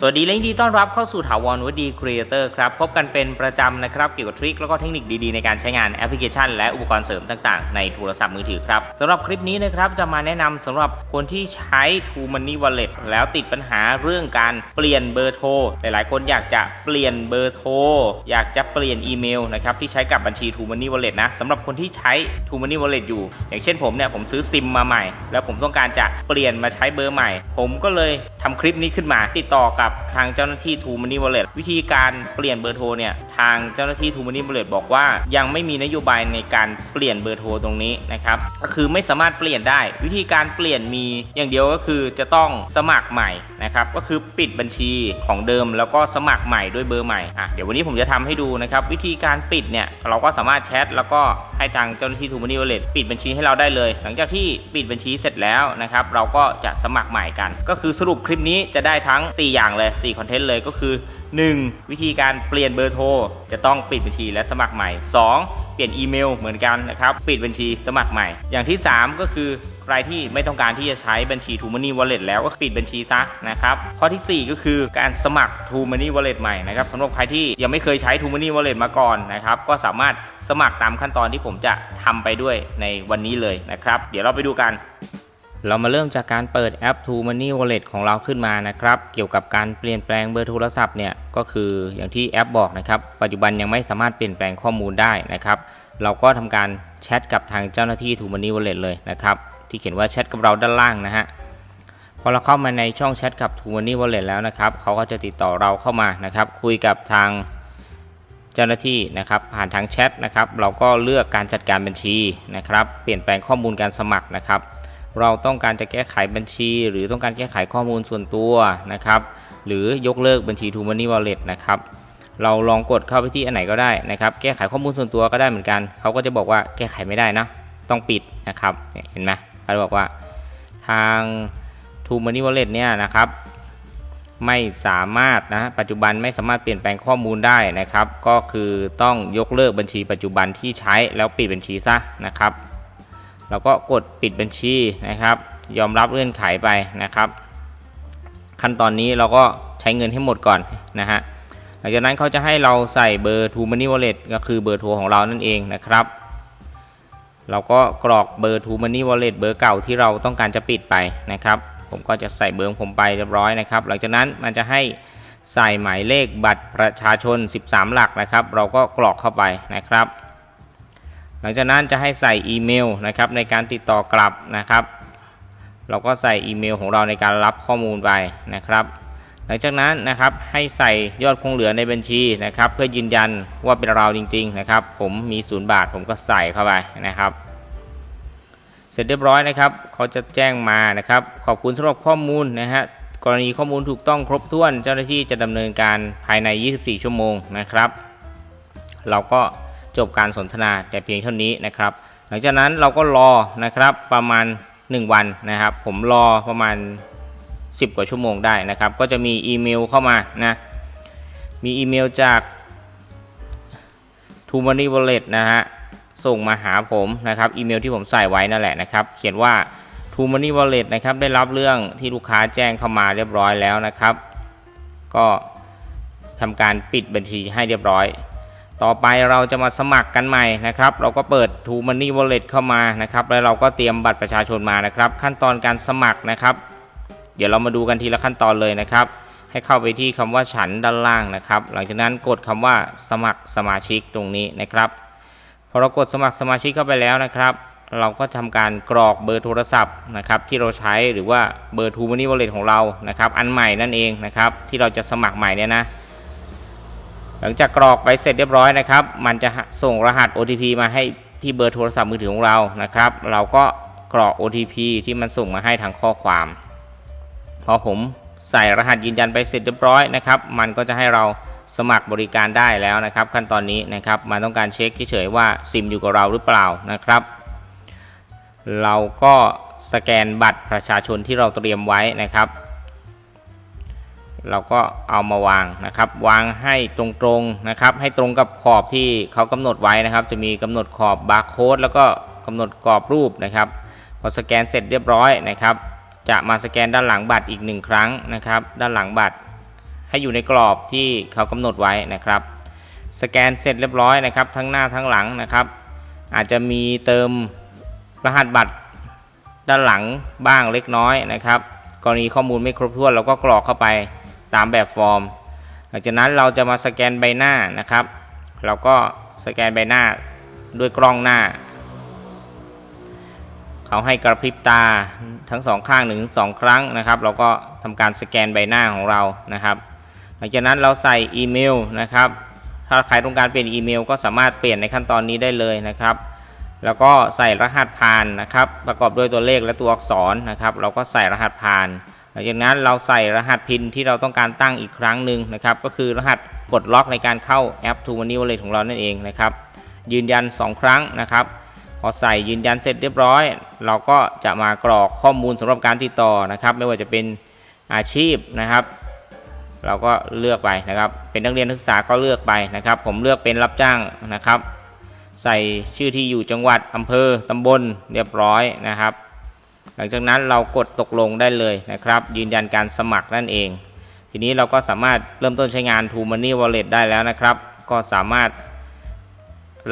สวัสดีและยินดีต้อนรับเข้าสู่ถาวรวดีครีเอเตอร์ครับ พบกันเป็นประจำนะครับเกี่ยวกับทริคแล้วก็เทคนิคดีๆ ในการใช้งานแอปพลิเคชัน และอุปกรณ์เสริมต่างๆ ในโทรศัพท์มือถือครับสำหรับคลิปนี้นะครับจะมาแนะนำสำหรับคนที่ใช้ True Money Wallet แล้วติดปัญหาเรื่องการเปลี่ยนเบอร์โทรหลายๆ คนอยากจะเปลี่ยนเบอร์โทรอยากจะเปลี่ยนอีเมลนะครับที่ใช้กับบัญชี True Money Wallet นะสำหรับคนที่ใช้ True Money Wallet อยู่ อย่างเช่นผมเนี่ยผมซื้อซิมมาใหม่ แล้วผมต้องการจะเปลี่ยนมาใช้เบอร์ใหม่ ผมก็เลยทำคลิปนี้ขึ้นมาติดต่อกับทางเจ้าหน้าที่ True Money Wallet วิธีการเปลี่ยนเบอร์โทรเนี่ยทางเจ้าหน้าที่ True Money Wallet บอกว่า ยังไม่มีนโยบายในการเปลี่ยนเบอร์โทรตรงนี้นะครับก็คือไม่สามารถเปลี่ยนได้ วิธีการเปลี่ยนมีอย่างเดียวก็คือจะต้องสมัครใหม่นะครับก็คือปิดบัญชีของเดิม แล้วก็สมัครใหม่ด้วยเบอร์ใหม่อะเดี๋ยววันนี้ผมจะทำให้ดูนะครับวิธีการปิดเนี่ยเราก็สามารถแชทแล้วก็ให้ทางเจ้าหน้าที่ True Money Wallet ปิดบัญชีให้เราได้เลย หลังจากที่ปิดบัญชีเสร็จแล้วนะครับเราก็จะสมัครใหม่กัน ก็คือสรุปคลิปนี้จะได้ทั้ง 4 อย่างเลย 4 คอนเทนต์เลยก็คือ 1. วิธีการเปลี่ยนเบอร์โทร จะต้องปิดบัญชีและสมัครใหม่ 2. เปลี่ยนอีเมลเหมือนกันนะครับ ปิดบัญชีสมัครใหม่ อย่างที่ 3 ก็คือใครที่ไม่ต้องการที่จะใช้บัญชี True Money Wallet แล้วก็ปิดบัญชีซะนะครับ ข้อทีสี่4 ก็คือการสมัคร True Money Wallet ใหม่นะครับสำหรับใครที่ยังไม่เคยใช้ True Money Wallet มาก่อนนะครับก็สามารถสมัครตามขั้นตอนที่ผมจะทำไปด้วยในวันนี้เลยนะครับ เดี๋ยวเราไปดูกัน เรามาเริ่มจากการเปิดแอป True Money Wallet ของเราขึ้นมานะครับ เกี่ยวกับการเปลี่ยนแปลงเบอร์โทรศัพท์เนี่ยก็คืออย่างที่แอปบอกนะครับ ปัจจุบันยังไม่สามารถเปลี่ยนแปลงข้อมูลได้นะครับ เราก็ทำการแชทกับทางเจ้าหน้าที่ True Money Wallet เลยนะครับ ที่เขียนว่าแชทกับเราด้านล่างนะฮะพอเราเข้ามาในช่องแชทกับ True Money Wallet แล้วนะครับเขาก็จะติดต่อเราเข้ามานะครับ คุยกับทางเจ้าหน้าที่นะครับผ่านทางแชทนะครับ เราก็เลือกการจัดการบัญชีนะครับ เปลี่ยนแปลงข้อมูลการสมัครนะครับ เราต้องการจะแก้ไขบัญชี หรือต้องการแก้ไขข้อมูลส่วนตัวนะครับ หรือยกเลิกบัญชี True Money Wallet นะครับเราลองกดเข้าไปที่อันไหนก็ได้นะครับ แก้ไขข้อมูลส่วนตัวก็ได้เหมือนกัน เขาก็จะบอกว่าแก้ไขไม่ได้นะ ต้องปิดนะครับ เห็นไหมเขาบอกว่าทาง True Money Wallet เนี่ยนะครับ ไม่สามารถนะปัจจุบันไม่สามารถเปลี่ยนแปลงข้อมูลได้นะครับ ก็คือต้องยกเลิกบัญชีปัจจุบันที่ใช้แล้วปิดบัญชีซะนะครับ เราก็กดปิดบัญชีนะครับ ยอมรับเงื่อนไขไปนะครับ ขั้นตอนนี้เราก็ใช้เงินให้หมดก่อนนะฮะหลังจากนั้นเขาจะให้เราใส่เบอร์ True Money Wallet ก็คือเบอร์โทรของเรานั่นเองนะครับ เราก็กรอกเบอร์ True Money Wallet เบอร์เก่าที่เราต้องการจะปิดไปนะครับ ผมก็จะใส่เบอร์ของผมไปเรียบร้อยนะครับ หลังจากนั้นมันจะให้ใส่หมายเลขบัตรประชาชน 13 หลักนะครับ เราก็กรอกเข้าไปนะครับ หลังจากนั้นจะให้ใส่อีเมลนะครับในการติดต่อกลับนะครับ เราก็ใส่อีเมลของเราในการรับข้อมูลไปนะครับ หลังจากนั้นนะครับให้ใส่ยอดคงเหลือในบัญชีนะครับ เพื่อยืนยันว่าเป็นเราจริง ๆนะครับ ผมมีศูนย์บาทผมก็ใส่เข้าไปนะครับ เสร็จเรียบร้อยนะครับ เขาจะแจ้งมานะครับ ขอบคุณสำหรับข้อมูลนะฮะกรณีข้อมูลถูกต้องครบถ้วน เจ้าหน้าที่จะดำเนินการภายใน 24 ชั่วโมงนะครับ เราก็ จบการสนทนาแต่เพียงเท่านี้นะครับ หลังจากนั้นเราก็รอนะครับประมาณ 1 วันนะครับ ผมรอประมาณ 10 กว่าชั่วโมงได้นะครับ ก็จะมีอีเมลเข้ามานะมีอีเมลจาก t o Money Wallet นะฮะส่งมาหาผมนะครับอีเมลที่ผมใส่ไว้นั่นแหละนะครับ เขียนว่า t o Money Wallet นะครับได้รับเรื่องที่ลูกค้าแจ้งเข้ามาเรียบร้อยแล้วนะครับ ก็ทำการปิดบัญชีให้เรียบร้อย ต่อไปเราจะมาสมัครกันใหม่นะครับ เราก็เปิด t o Money Wallet เข้ามานะครับ แล้วเราก็เตรียมบัตรประชาชนมานะครับ ขั้นตอนการสมัครนะครับ เดี๋ยวเรามาดูกันทีละขั้นตอนเลยนะครับ ให้เข้าไปที่คำว่าฉันด้านล่างนะครับ หลังจากนั้นกดคำว่าสมัครสมาชิกตรงนี้นะครับพอเรากดสมัครสมาชิกเข้าไปแล้วนะครับ เราก็ทำการกรอกเบอร์โทรศัพท์นะครับ ที่เราใช้หรือว่าเบอร์ True Money Wallet ของเรานะครับ อันใหม่นั่นเองนะครับ ที่เราจะสมัครใหม่เนี่ยนะ หลังจากกรอกไปเสร็จเรียบร้อยนะครับ มันจะส่งรหัส OTP มาให้ที่เบอร์โทรศัพท์มือถือของเรานะครับ เราก็กรอก OTP ที่มันส่งมาให้ทางข้อความ พอผมใส่รหัสยืนยันไปเสร็จเรียบร้อยนะครับ มันก็จะให้เราสมัครบริการได้แล้วนะครับ ขั้นตอนนี้นะครับมันต้องการเช็คเฉยๆว่าซิมอยู่กับเราหรือเปล่านะครับ เราก็สแกนบัตรประชาชนที่เราเตรียมไว้นะครับ เราก็เอามาวางนะครับ วางให้ตรงๆนะครับ ให้ตรงกับขอบที่เขากำหนดไว้นะครับ จะมีกำหนดขอบบาร์โค้ดแล้วก็กำหนดกรอบรูปนะครับ พอสแกนเสร็จเรียบร้อยนะครับ จะมาสแกนด้านหลังบัตรอีกหนึ่งครั้งนะครับ ด้านหลังบัตรให้อยู่ในกรอบที่เขากำหนดไว้นะครับ สแกนเสร็จเรียบร้อยนะครับ ทั้งหน้าทั้งหลังนะครับ อาจจะมีเติมรหัสบัตรด้านหลังบ้างเล็กน้อยนะครับ กรณีข้อมูลไม่ครบถ้วนเราก็กรอกเข้าไป ตามแบบฟอร์ม หลังจากนั้นเราจะมาสแกนใบหน้านะครับ เราก็สแกนใบหน้าด้วยกล้องหน้า เขาให้กระพริบตาทั้งสองข้างหนึ่งสองครั้งนะครับ เราก็ทำการสแกนใบหน้าของเรานะครับ หลังจากนั้นเราใส่อีเมลนะครับ ถ้าใครต้องการเปลี่ยนอีเมล ก็สามารถเปลี่ยนในขั้นตอนนี้ได้เลยนะครับ แล้วก็ใส่รหัสผ่านนะครับ ประกอบด้วยตัวเลขและตัวอักษรนะครับ เราก็ใส่รหัสผ่าน ลังจากนั้นเราใส่รหัสพินที่เราต้องการตั้งอีกครั้งหนึ่งนะครับ ก็คือรหัสปลดล็อกในการเข้าแอป t ู Money Wallet ของเรานั่นเองนะครับ ยืนยัน 2 ครั้งนะครับ พอใส่ยืนยันเสร็จเรียบร้อย เราก็จะมากรอกข้อมูลสำหรับการติดต่อนะครับ ไม่ว่าจะเป็นอาชีพนะครับ เราก็เลือกไปนะครับ เป็นนักเรียนนักศึกษาก็เลือกไปนะครับ ผมเลือกเป็นรับจ้างนะครับ ใส่ชื่อที่อยู่จังหวัดอำเภอตำบลเรียบร้อยนะครับ หลังจากนั้นเรากดตกลงได้เลยนะครับ ยืนยันการสมัครนั่นเอง ทีนี้เราก็สามารถเริ่มต้นใช้งาน t ู Money Wallet ได้แล้วนะครับ ก็สามารถ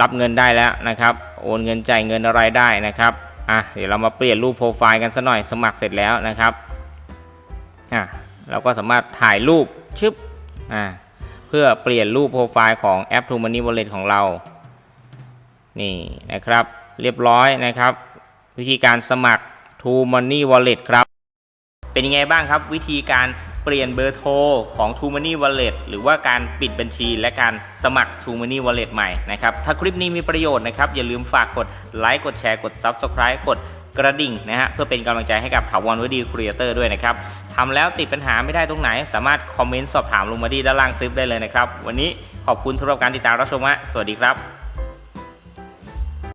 รับเงินได้แล้วนะครับ โอนเงินจ่ายเงินอะไรได้นะครับอะเดี๋ยวเรามาเปลี่ยนรูปโปรไฟล์กันสัหน่อยสมัครเสร็จแล้วนะครับอะเราก็สามารถถ่ายรูปชึบอ่าเพื่อเปลี่ยนรูปโปรไฟล์ของแอป t ู Money Wallet ของเรา นี่นะครับ เรียบร้อยนะครับ วิธีการสมัคร t ู Money Wallet ครับ เป็นยังไงบ้างครับ วิธีการเปลี่ยนเบอร์โทรของ t ู Money Wallet หรือว่าการปิดบัญชีและการสมัคร t ู Money Wallet ใหม่นะครับ ถ้าคลิปนี้มีประโยชน์นะครับ อย่าลืมฝากกดไลค์กดแชร์กด Subscribe กดกระดิ่งนะฮะเพื่อเป็นกำลังใจให้กับถาวรวดีครีเอเตอร์ด้วยนะครับทำแล้วติดปัญหาไม่ได้ตรงไหน สามารถคอมเมนต์สอบถามลงมาที่ด้านล่างคลิปได้เลยนะครับ วันนี้ขอบคุณสำหรับการติดตามรับชมฮะสวัสดีครับ